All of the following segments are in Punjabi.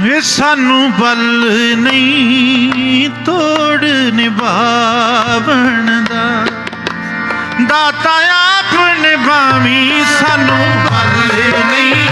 ਵੇ ਸਾਨੂੰ ਬਲ ਨਹੀਂ ਤੋੜ ਨਿਭਾਵਣ ਦਾ ਦਾਤਾ ਆਪ ਨਿਭਾਵੀ ਸਾਨੂੰ ਬਲ ਨਹੀਂ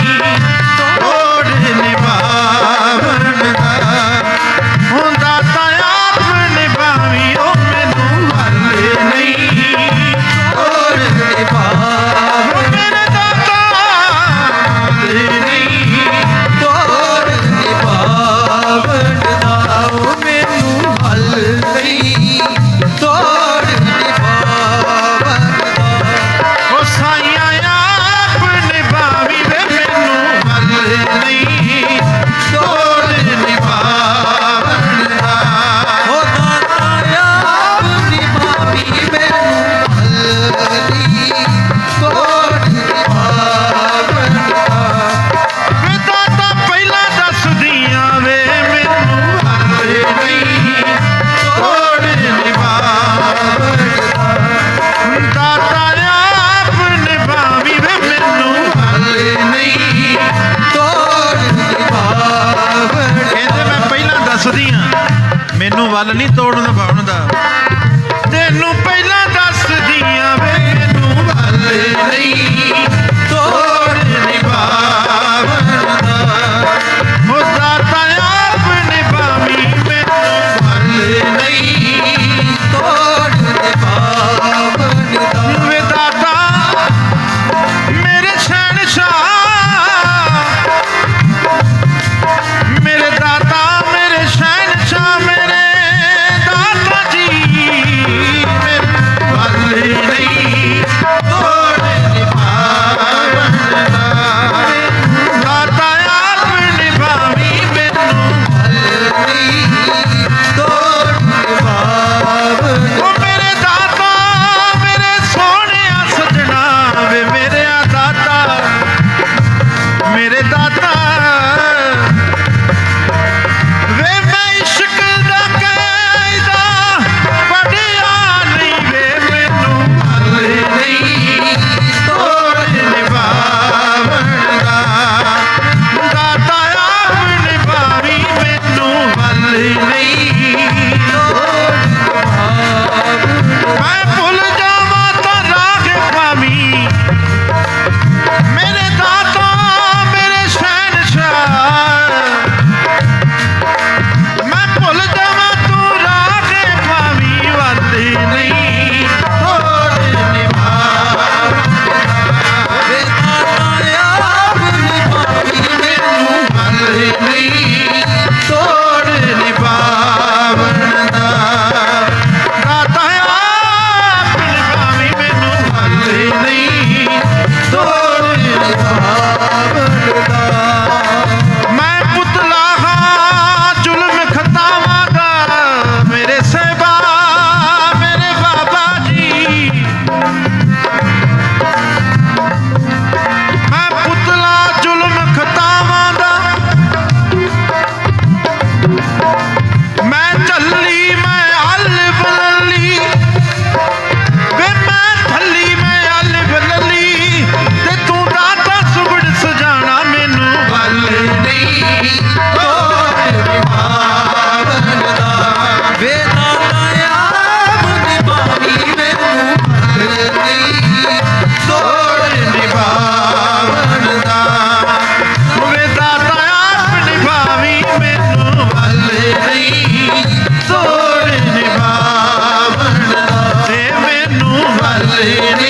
ਵੱਲ ਨਹੀਂ ਤੋੜਨ ਦਾ ਬਾਉਣ ਦਾ। ਤੈਨੂੰ ਪਹਿਲਾਂ ਦੱਸਦੀਆਂ ਵੇ ਮੈਨੂੰ ਵੱਲ। ਨਹੀਂ। Hare